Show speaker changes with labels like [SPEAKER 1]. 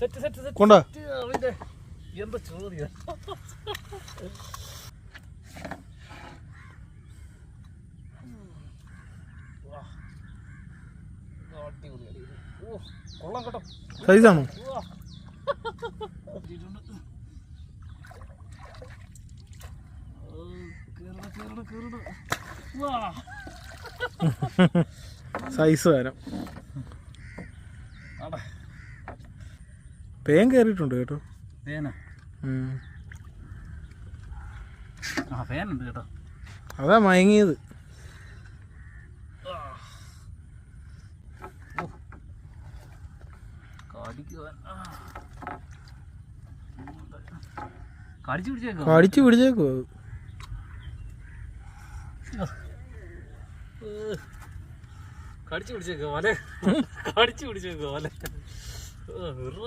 [SPEAKER 1] Set set set.
[SPEAKER 2] കൊണ്ടാ?
[SPEAKER 1] അവന്റെ എന്താ ചോദ്യം? കൊള്ളാം കേട്ടോ.
[SPEAKER 2] സൈസാണോ. സൈസ് തരാം പേൻ കയറിയിട്ടുണ്ട് കേട്ടോ.
[SPEAKER 1] ആ ഫാനുണ്ട് കേട്ടോ.
[SPEAKER 2] അതാ മയങ്ങിയത്.
[SPEAKER 1] കടിച്ചു പിടിച്ചേക്കോ?
[SPEAKER 2] കടിച്ചു പിടിച്ചേക്കോ.
[SPEAKER 1] കടിച്ചു പിടിച്ചേക്കോ വല കടിച്ചു പിടിച്ചേക്കോ വല ആ, ഉറ.